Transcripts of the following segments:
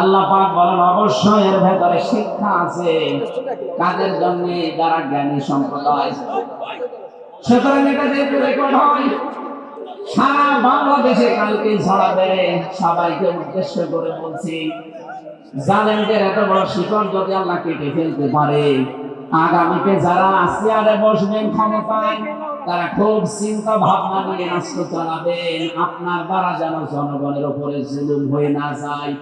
আল্লাহ পাক বলেন, অবশ্যই এর ভেতরে শিক্ষা আছে। কাদের জন্য যারা জ্ঞানী সম্প্রদায়। সুতরাং এটা যেহেতু রেকর্ড হয়, সারা বাংলাদেশে কালকে ছড়াবে সবাইকে উদ্দেশ্য করে বলছি, জালেমদের এত বড় শিকড় যদি আল্লাহ কেটে ফেলতে পারে, আগামীতে যারা আসিয়ারে বসবেন ক্ষমতায়, তারা খুব চিন্তা ভাবনা নিয়ে রাষ্ট্র চালাবেন। আপনার দ্বারা যেন জনগণের উপরে জুলুম হয়ে না যায়।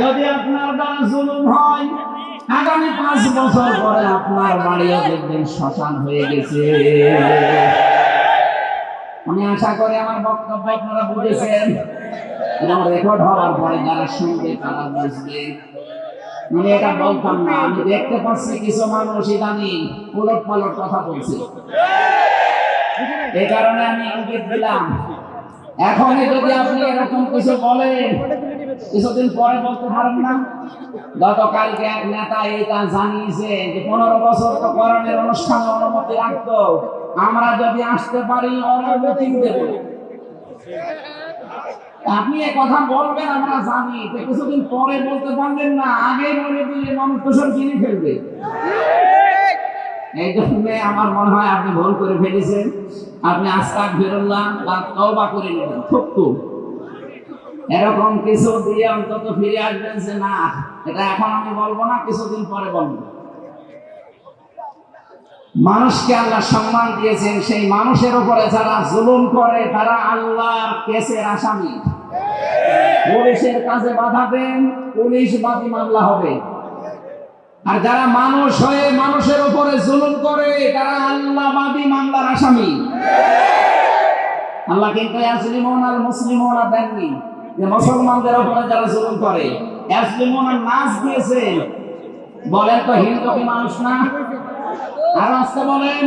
যদি আপনার দ্বারা জুলুম হয়, আগামী পাঁচ বছর পরে আপনার বাড়িও দেখবেন শ্মশান হয়ে গেছে। আমি আশা করি আমার বক্তব্য আপনারা বুঝেছেন। রেকর্ড হওয়ার পরে তারা আমি এটা বলতাম না, আমি দেখতে পাচ্ছি কিছু কথা বলছে। এই কারণে আমি দিলাম। যদি আপনি এরকম কিছু বলেন কিছুদিন পরে বলতে পারেন না। গতকালকে এক নেতা এটা জানিয়েছে যে, পনেরো বছর তো করণের অনুষ্ঠানে অনুমতি রাখতো। আমরা যদি আসতে পারি অনুমতি দেব। আপনি এ কথা বলবেন, আমরা জানি কিছুদিন পরে বলতে পারবেন না। আগে বলে দিলে মানুষ তো কিনে ফেলবে। এই জন্য আমার মনে হয় আপনি ভুল করে ফেলেছেন। আপনি আস্তাক ফিরুল্লাহ বা তওবা করে নেবেন। থুকু। এরকম কিছু দিয়ে অন্তত ফিরে আসবেন যে না, এটা এখন আমি বলব না, কিছুদিন পরে বলব। মানুষকে আল্লাহ সম্মান দিয়েছেন, সেই মানুষের উপরে যারা জুলুম করে, তারা আল্লাহর কেসের আসামি। পুলিশের কাজে বাধা দেন, পুলিশ বাদী মামলা হবে। আর যারা মানুষ হয়ে মানুষের উপরে জুলুম করে, তারা আল্লাহবাদী মামলার আসামি। আল্লাহ কিন্তু মুসলিমন দেননি। যে মুসলমানদের উপরে যারা জুলুম করে নাচ দিয়েছে। বলেন তো হিন্দু কি মানুষ না? আর আজকে বলেন,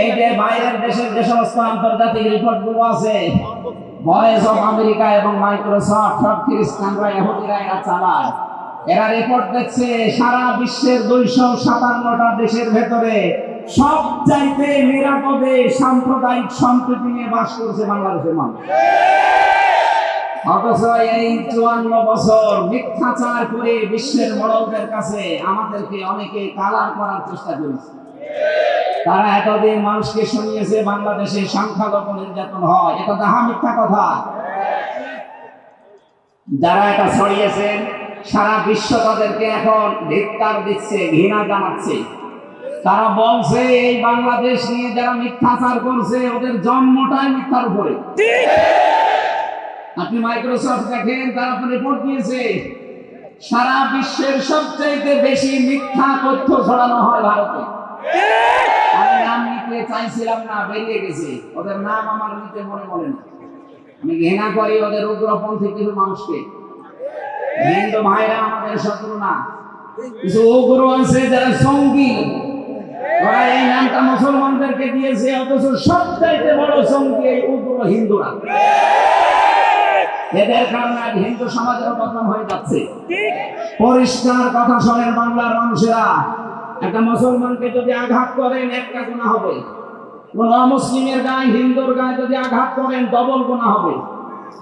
এই যে বাইরের দেশের যে সমস্ত আন্তর্জাতিক রিপোর্টগুলো আছে ভয়েস অফ আমেরিকা এবং মাইক্রোসফট সব খ্রিস্টানরা এহুদিরা এরা চালায় এরা রিপোর্ট দেখছে, সারা বিশ্বের দুইশো সাতান্নটা দেশের ভেতরে সব চাইতে নিরাপদে সাম্প্রদায়িক সম্প্রীতি নিয়ে বাস করছে বাংলাদেশের মানুষ। অথচ এই চুয়ান্ন বছর মিথ্যাচার করে বিশ্বের বড়দের কাছে আমাদেরকে অনেকে কালার করার চেষ্টা করেছে। তারা এতদিন মানুষকে শুনিয়েছে বাংলাদেশে সংখ্যালঘু নির্যাতন হয়। এটা তাহা মিথ্যা কথা। যারা এটা ছড়িয়েছেন, সারা বিশ্ব তাদেরকে এখন ধিক্কার দিচ্ছে, ঘৃণা জানাচ্ছে। তারা বলছে এই বাংলাদেশ নিয়ে যারা মিথ্যাচার করছে ওদের জন্মটাই মিথ্যার উপরে। আপনি মাইক্রোসফট দেখেন তারা তো রিপোর্ট দিয়েছে সারা বিশ্বের সবচাইতে বেশি মিথ্যা তথ্য ছড়ানো হয় ভারতে। আমি নাম নিতে চাইছিলাম না বেরিয়ে গেছে। ওদের নাম আমার নিতে মনে মনে না। আমি ঘৃণা করি ওদের উগ্রপন্থী কিছু মানুষকে। হিন্দু ভাইরা আমাদের শত্রু না। কিছু উগ্র আছে যারা সঙ্গী। ওরা এই মুসলমানদেরকে দিয়েছে, অথচ সবচাইতে বড় সঙ্গী এই উগ্র হিন্দুরা। এদের কারণে হিন্দু সমাজের পতন হয়ে যাচ্ছে। পরিষ্কার কথা শোনেন বাংলার মানুষেরা, একটা মুসলমানকে যদি আঘাত করেন, একটা গুণা হবে। কোন অমুসলিমের গায়ে, হিন্দুর গায়ে যদি আঘাত করেন, ডবল গুণা হবে।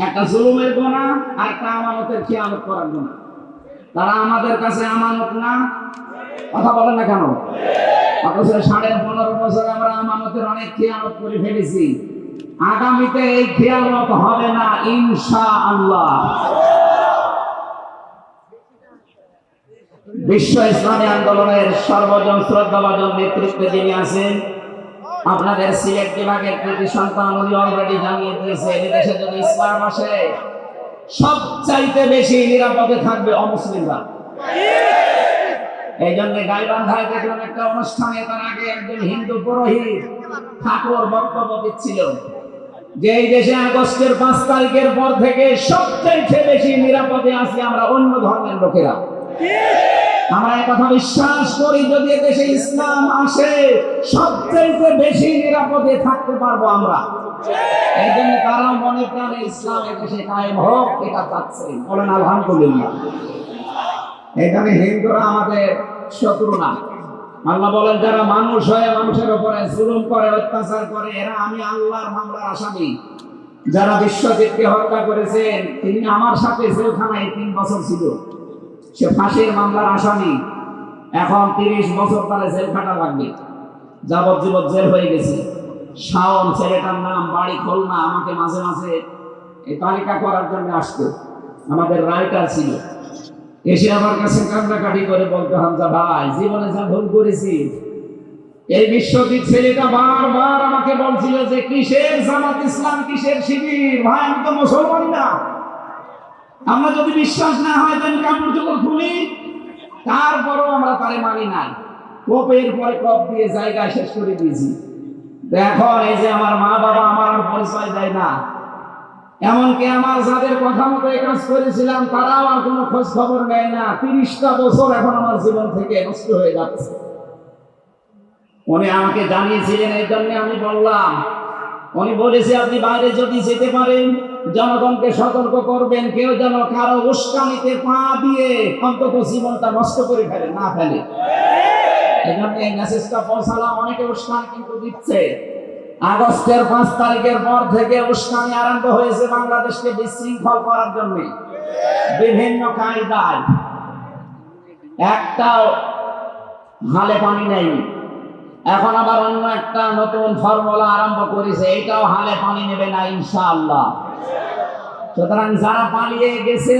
একটা জুলুমের গোনা আর একটা আমানতের খেয়ালত করার গোনা তারা আমাদের কাছে আমানত না? কথা বলেন না কেন? অথচ সাড়ে পনেরো বছর আমরা আমানতের অনেক খেয়ালত করে ফেলেছি। আগামীতে এই খেয়ালত হবে না ইনশা আল্লাহ বিশ্ব ইসলামী আন্দোলনের সর্বজন শ্রদ্ধাভাজন নেতৃত্বে যিনি আছেন, আপনাদের সিলেট বিভাগের কৃতি সন্তান উনি অলরেডি জানিয়ে দিয়েছে এদেশে যদি ইসলাম আসে, সবচাইতে বেশি নিরাপদে থাকবে অমুসলিমরা। এই জন্য গাইবান্ধায় দেখলাম একটা অনুষ্ঠানে তার আগে একজন হিন্দু পুরোহিত ঠাকুর বক্তব্য দিচ্ছিল যে এই দেশে আগস্টের পাঁচ তারিখের পর থেকে সবচাইতে বেশি নিরাপদে আছি আমরা অন্য ধর্মের লোকেরা। আমরা কথা বিশ্বাস করি, যদি দেশে ইসলাম আসে, সবচাইতে বেশি নিরাপদে থাকতে পারব আমরা। এই জন্য তারা মনে প্রাণে ইসলাম দেশে কায়েম হোক, এটা চাচ্ছে। বলেন, আলহামদুলিল্লাহ। এখানে হিন্দুরা আমাদের শত্রু না। আল্লাহ বলেন, যারা মানুষ হয়ে মানুষের উপরে জুলুম করে, অত্যাচার করে, এরা আমি আল্লাহর মামলার আসামি। যারা বিশ্বজিৎকে হত্যা করেছেন তিনি আমার সাথে জেলখানায় তিন বছর ছিল। সে ফাঁসির মামলার আসামি। এখন তিরিশ বছর তারা জেল খাটা লাগবে। যাবজ্জীবন জেল হয়ে গেছে। শাওন, ছেলেটার নাম, বাড়ি, খুলনা, আমাকে মাঝে মাঝে এই তালিকা করার জন্য আসতো। আমাদের রাইটার ছিল। এসে আমার কাছে কান্নাকাটি করে বলতে, হামজা ভাই, জীবনে যা ভুল করেছি, এই বিশ্বজিৎ ছেলেটা বারবার আমাকে বলছিল যে কিসের জামাত ইসলাম, কিসের শিবির? ভাই, আমি তো মুসলমানই না। আমরা যদি বিশ্বাস না হয়, তাহলে কাপড় চোপড় খুলি। তারপরও আমরা তারে মানি নাই। কোপের পরে কপ দিয়ে জায়গায় শেষ করে দিয়েছি। এখন এই যে আমার মা বাবা আমার পরিচয় দেয় না। এমনকি আমার যাদের কথা মতো কাজ করেছিলাম, তারাও আর কোনো খোঁজ খবর নেয় না। তিরিশটা বছর এখন আমার জীবন থেকে নষ্ট হয়ে যাচ্ছে। উনি আমাকে জানিয়েছিলেন, এই জন্য আমি বললাম, উনি বলেছে, আপনি বাইরে যদি যেতে পারেন, জনগণকে সতর্ক করবেন, কেউ যেন কারও উস্কানিতে পা দিয়ে অন্তত জীবনটা নষ্ট করে ফেলে, না ফেলে। এই জন্য এই মেসেজটা পৌঁছালাম। অনেকে উস্কানি কিন্তু দিচ্ছে। আগস্টের পাঁচ তারিখের পর থেকে উস্কানি আরম্ভ হয়েছে বাংলাদেশকে বিশৃঙ্খল করার জন্য। বিভিন্ন কায়দায়। একটাও হালে পানি নেই। এখন আবার অন্য একটা নতুন ফর্মুলা আরম্ভ করেছে এটাও হালে পানি নেবে না ইনশাআল্লাহ। সুতরাং যারা পালিয়ে গেছে,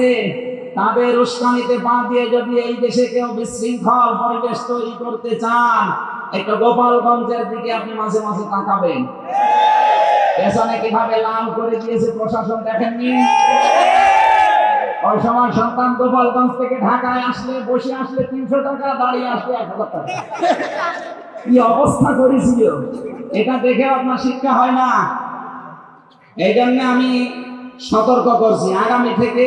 তাদের উস্কানিতে পা দিয়ে যদি এই দেশে কেউ বিশৃঙ্খল পরিবেশ তৈরি করতে চান একটু গোপালগঞ্জের দিকে আপনি মাঝে মাঝে তাকাবেন। পেছনে কীভাবে লাল করে দিয়েছে প্রশাসন দেখেননি? ওই সময় সন্তান গোপালগঞ্জ থেকে ঢাকায় আসলে, বসে আসলে তিনশো টাকা, দাঁড়িয়ে আসলে এক হাজার টাকা। কি অবস্থা করেছিল? এটা দেখে আপনার শিক্ষা হয় না। এই জন্য আমি সতর্ক করছি। আগামী থেকে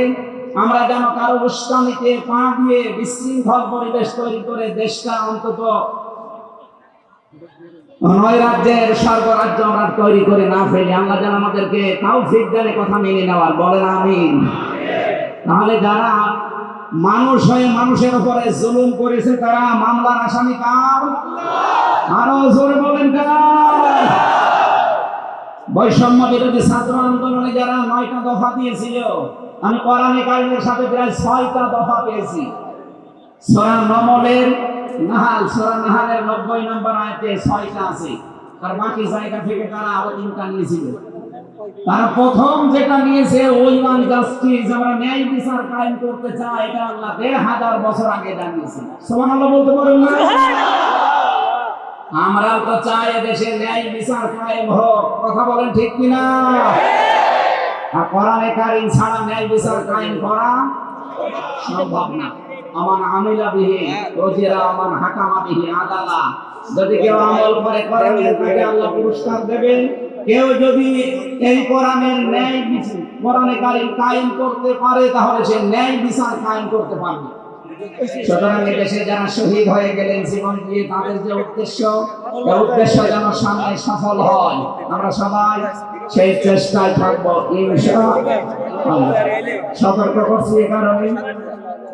আমরা যেন কারও উস্কানিতে পা দিয়ে বিশৃঙ্খল পরিবেশ তৈরি করে দেশটা অন্তত নয় রাজ্যের সর্বরাজ্য আমরা তৈরি করে না ফেলি। আমরা যেন আমাদেরকে তাও ফিরদারে কথা মেনে নেওয়ার। বলেন আমি তাহলে যারা মানুষ হয়ে মানুষের উপরে জুলুম করেছে, তারা মামলার আসামি কার? আরও জোরে বলেন কার? বৈষম্য বিরোধী ছাত্র আন্দোলনে যারা নয়টা দফা দিয়েছিল, আমি কোরআনে কারিমের সাথে প্রায় ছয়টা দফা পেয়েছি। সোরা নমলের নাহাল সোরা নাহালের নব্বই নম্বর আয়তে ছয়টা আছে। আর বাকি জায়গা থেকে তারা আরও তিনটা নিয়েছিল। তারা প্রথম যেটা নিয়েছে ওই ওয়ান জাস্টিস আমরা ন্যায় বিচার কায়েম করতে চাই এটা আল্লাহ দেড় হাজার বছর আগে জানিয়েছে। সমান আল্লাহ বলতে পারেন না? আমরাও তো চাই দেশে ন্যায় বিচার কায়েম হোক। কথা বলেন ঠিক কিনা? আর কোরআনে কারিম ছাড়া ন্যায় বিচার কায়েম করা সম্ভব না। আমার আমিলা বিহি, ওজিরা আমার হাকামা বিহি আদালা। যদি কেউ আমল করে, কোরআনের তাকে আল্লাহ পুরস্কার দেবেন। কেউ যদি এই কোরআনের ন্যায় কোরআনে কারিম কায়েম করতে পারে, তাহলে সে ন্যায় বিচার কায়েম করতে পারবে। সুতরাং দেশে যারা শহীদ হয়ে গেলেন, জীবন দিয়ে তাদের যে উদ্দেশ্য উদ্দেশ্য যেন সামনে সফল হয়। আমরা সবাই সেই চেষ্টায় থাকব সতর্ক করছি এ কারণে।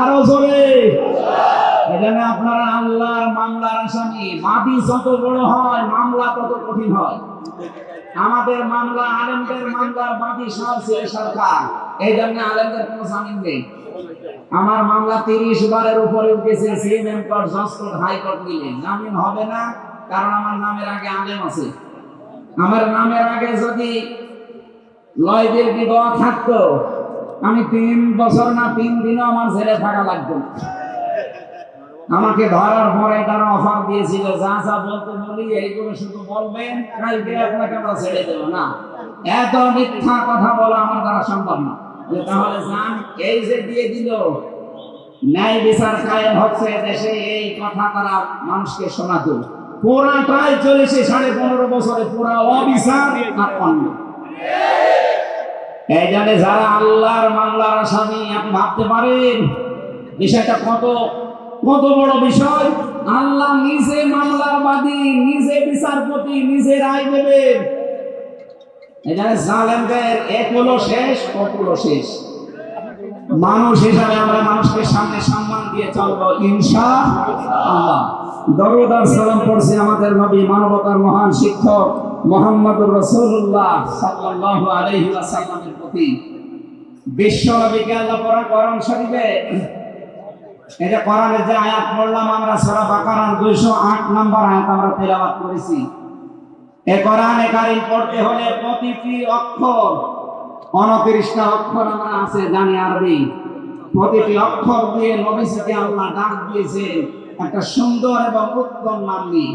আরও জোরে। এখানে আপনারা আল্লাহর মামলার আসামি। মাটি যত বড় হয়, মামলা তত কঠিন হয়। আমাদের মামলা, আলেমদের মামলার বাদী সব ছিল সরকার, এই জন্য আলেমদের কোনো জামিন নেই। আমার মামলা তিরিশ বারের উপরে উঠেছে সিএমএম কোর্ট জজ কোর্ট হাইকোর্ট মিলে। জামিন হবে না, কারণ আমার নামের আগে আলেম আছে। আমার নামের আগে যদি লয়দের বিবাহ থাকতো আমি তিন বছর না তিন দিনও আমার জেলে থাকা লাগতো না। আমাকে ধরার পরে তারা অফার দিয়েছিল, যা যা বলতে বলি, এইগুলো শুধু বলবেন, কালকে আপনাকে আমরা ছেড়ে দেবো না। এত মিথ্যা কথা বলা আমার দ্বারা সম্ভব না। যে তাহলে যান এই যে দিয়ে দিল, ন্যায় বিচার কায়েম হচ্ছে দেশে, এই কথা তারা মানুষকে শোনাতো পুরাটাই চলেছে সাড়ে পনেরো বছরে পুরা অবিচার আর অন্য এই জন্য যারা আল্লাহর মামলার আসামি আপনি ভাবতে পারেন, বিষয়টা কত কত বড় বিষয়? আল্লাহ নিজে মামলার বাদী, নিজে বিচারপতি, নিজে রায় দেবেন। আমাদের নবী, মানবতার মহান শিক্ষক। মোহাম্মদুর রসুল্লাহ সাল্লাল্লাহু আলাইহি ওয়াসাল্লামের প্রতি বিশ্ব নবীকে আল্লাহ পড়া করণ শরীফে এটা কোরআনের যে আয়াত পড়লাম আমরা, সূরা বাকারার 208 নম্বর আয়াত আমরা তেলাওয়াত করেছি। এ কোরআনে কারিম পড়তে হলে প্রতিটি অক্ষর উনত্রিশটা অক্ষর আমরা আছে, জানি আরবি প্রতিটি অক্ষর দিয়ে নবীজিকে আল্লাহ ডাক দিয়েছে একটা সুন্দর এবং উত্তম নাম নিয়ে।